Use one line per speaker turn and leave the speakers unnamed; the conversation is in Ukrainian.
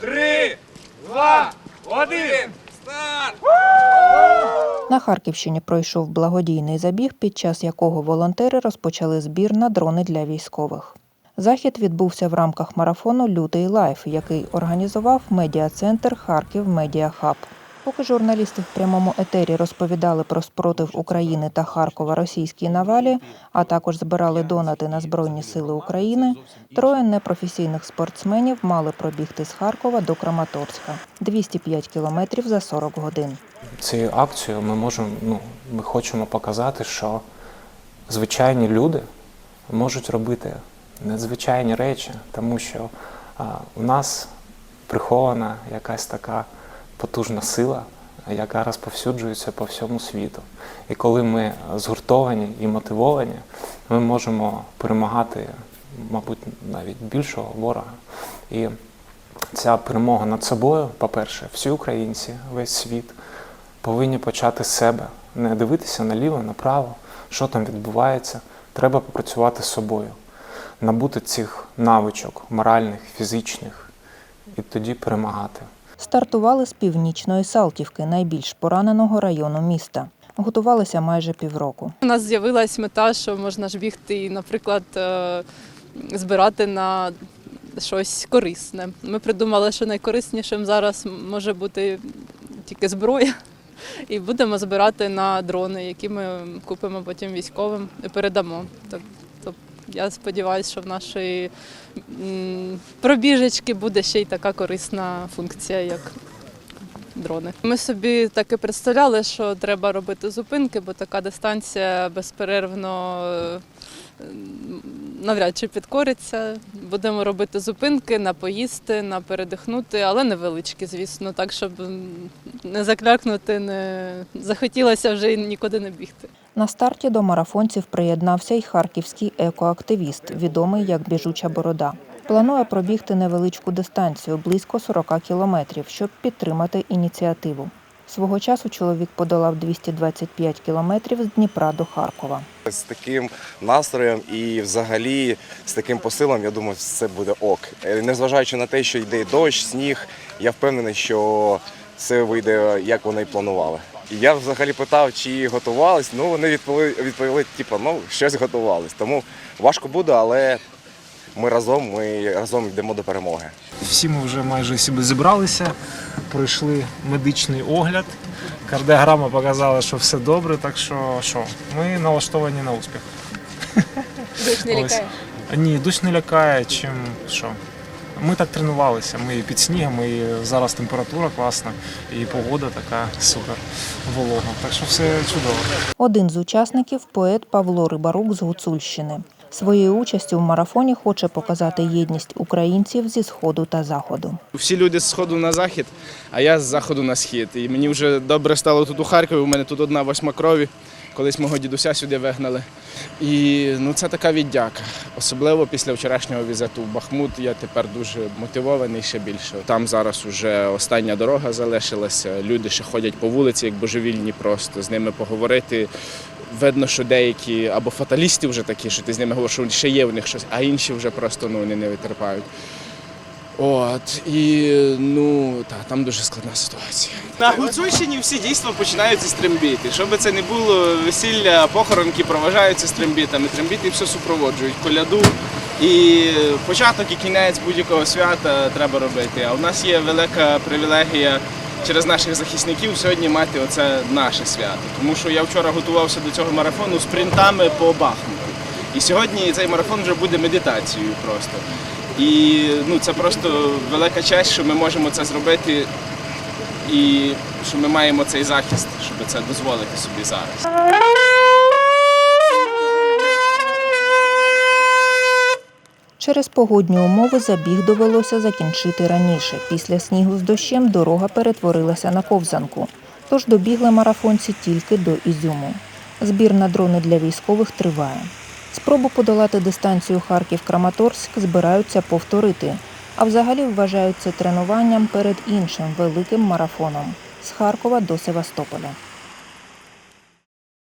Три, два, один. Старт!
На Харківщині пройшов благодійний забіг, під час якого волонтери розпочали збір на дрони для військових. Захід відбувся в рамках марафону Лютий лайф, який організував медіа-центр Харків Медіа Хаб. Поки журналісти в прямому етері розповідали про спротив України та Харкова російській навалі, а також збирали донати на Збройні Сили України, троє непрофесійних спортсменів мали пробігти з Харкова до Краматорська 205 кілометрів за 40 годин.
Цією акцією ми можемо, ну, ми хочемо показати, що звичайні люди можуть робити надзвичайні речі, тому що а, у нас прихована якась така потужна сила, яка розповсюджується по всьому світу. І коли ми згуртовані і мотивовані, ми можемо перемагати, мабуть, навіть більшого ворога. І ця перемога над собою, по-перше, всі українці, весь світ повинні почати з себе, не дивитися наліво, направо, що там відбувається. Треба попрацювати з собою, набути цих навичок моральних, фізичних, і тоді перемагати.
Стартували з північної Салтівки, найбільш пораненого району міста. Готувалися майже півроку.
У нас з'явилась мета, що можна ж бігти і, наприклад, е, збирати на щось корисне. Ми придумали, що найкориснішим зараз може бути тільки зброя. І будемо збирати на дрони, які ми купимо потім військовим і передамо. Я сподіваюся, що в нашої пробіжечки буде ще й така корисна функція, як дрони. Ми собі так і представляли, що треба робити зупинки, бо така дистанція безперервно е, навряд чи підкориться. Будемо робити зупинки на поїсти, на передихнути, але невеличкі, звісно, так, щоб не заклякнути, не захотілося вже нікуди не бігти.
На старті до марафонців приєднався й харківський екоактивіст, відомий як біжуча борода. Планує пробігти невеличку дистанцію близько 40 кілометрів, щоб підтримати ініціативу. Свого часу чоловік подолав 225 кілометрів з Дніпра до Харкова.
З таким настроєм і взагалі з таким посилом, я думаю, все буде ок. Е, Незважаючи на те, що йде дощ, сніг, я впевнений, що все вийде, як вони і планували. Я взагалі питав, чи готувались. Ну вони відповіли, відповіли, типу, ну щось готувались. Тому важко буде, але ми разом, ми разом йдемо до перемоги.
Всі ми вже майже себе зібралися, пройшли медичний огляд. Кардіограма показала, що все добре, так що що, ми налаштовані на успіх.
Дощ
не лякає? Ні, дощ не лякає, чим що. Ми так тренувалися, ми і під снігом, і зараз температура класна, і погода така супер волога. Так що все чудово.
Один з учасників поет Павло Рибарук з Гуцульщини. Своєю участю в марафоні хоче показати єдність українців зі сходу та заходу.
Всі люди з сходу на захід, а я з заходу на схід. І мені вже добре стало тут у Харкові. У мене тут одна восьма крові. Колись мого дідуся сюди вигнали. І ну це така віддяка. Особливо після вчорашнього візиту в Бахмут я тепер дуже мотивований ще більше. Там зараз уже остання дорога залишилася. Люди ще ходять по вулиці, як божевільні, просто з ними поговорити. Видно, що деякі або фаталісти вже такі, що ти з ними говориш, що ще є в них щось, а інші вже просто ну, вони не витерпають. От і ну та там дуже складна ситуація. На Гуцульщині всі дійства починаються з трембіти. Що це не було, весілля, похоронки проважаються з трембітами. Трембіти все супроводжують коляду. І початок і кінець будь-якого свята треба робити. А в нас є велика привілегія через наших захисників сьогодні мати оце наше свято. Тому що я вчора готувався до цього марафону спринтами по Бахмуту. І сьогодні цей марафон вже буде медитацією просто. І ну, це просто велика честь, що ми можемо це зробити і що ми маємо цей захист, щоб це дозволити собі зараз.
Через погодні умови забіг довелося закінчити раніше. Після снігу з дощем дорога перетворилася на ковзанку. Тож добігли марафонці тільки до Ізюму. Збір на дрони для військових триває. Спробу подолати дистанцію Харків-Краматорськ збираються повторити, а взагалі вважають це тренуванням перед іншим великим марафоном з Харкова до Севастополя.